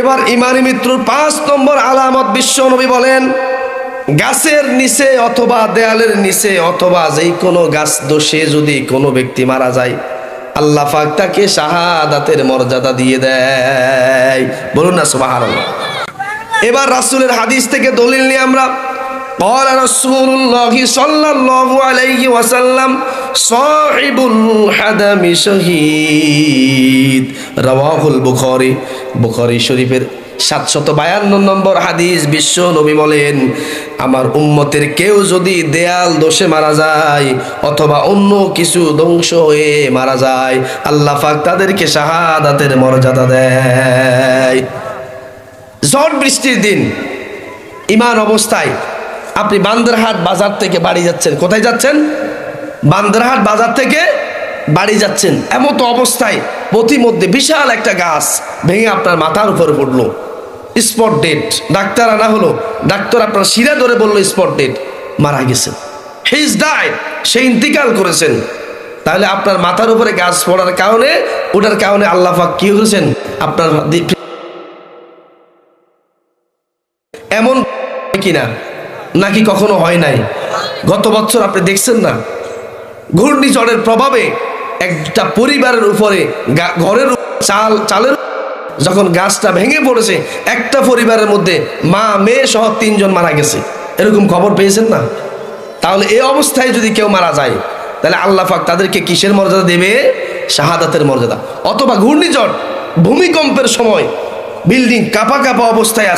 এবার ইমানি মৃত্যুর পাঁচ নম্বর আলামত বিশ্ব নবী বলেন, গাছের নিচে অথবা দেয়ালের নিচে অথবা যেই কোনো গাছ দোষে যদি কোনো ব্যক্তি মারা যায়, আল্লাহ পাক তাকে শাহাদাতের মর্যাদা দিয়ে দেয়। বলুন না সুবাহ এবার রাসুলের হাদিস থেকে দলিল নিয়ে আমরা। قال رسول الله صلى الله عليه وسلم صاحب الحدم শহীদ রাওয়াহুল বুখারী বুখারী শরীফের সাতশত বায়ান্ন নম্বর হাদিস বিশ্ব নবী বলেন আমার উম্মতের কেউ যদি দেয়াল দোষে মারা যায় অথবা অন্য কিছু ধ্বংস হয়ে মারা যায় আল্লাহ পাক তাদেরকে শাহাদাতের মর্যাদা দেয় ঝড় বৃষ্টির দিন ইমান অবস্থায় আপনি বান্দরহাট বাজার থেকে বাড়ি যাচ্ছেন। কোথায় যাচ্ছেন? বান্দরহাট বাজার থেকে বাড়ি যাচ্ছেন। এমত অবস্থায় প্রতিমধ্যে বিশাল একটা গাছ ভেঙে আপনার মাথার উপরে পড়ল। Spot date. ডাক্তার আনা হলো। ডাক্তার আপনার শিরা ধরে বলল, স্পট ডেট। মারা গেছেন। His die. সে ইন্তিকাল করেছেন। তাহলে আপনার মাথার উপরে গাছ পড়ার কারণে, ওটার কারণে আল্লাহ পাক কি করেছেন? আপনার এমন কিনা? নাকি কখনো হয় নাই? গত বছর আপনি দেখছেন না? ঘূর্ণিঝড়ের প্রভাবে একটা পরিবারের উপরে ঘরের চাল, চালের যখন গাছটা ভেঙে পড়েছে, একটা পরিবারের মধ্যে মা, মেয়ে সহ তিনজন মারা গেছে। এরকম খবর পেয়েছেন না? তাহলে এই অবস্থায় যদি কেউ মারা যায়, তাহলে আল্লাহ তাদেরকে কিসের মর্যাদা দেবে? শাহাদাতের মর্যাদা। অথবা ঘূর্ণিঝড়, ভূমিকম্পের সময় বিল্ডিং কাপা কাপা অবস্থায়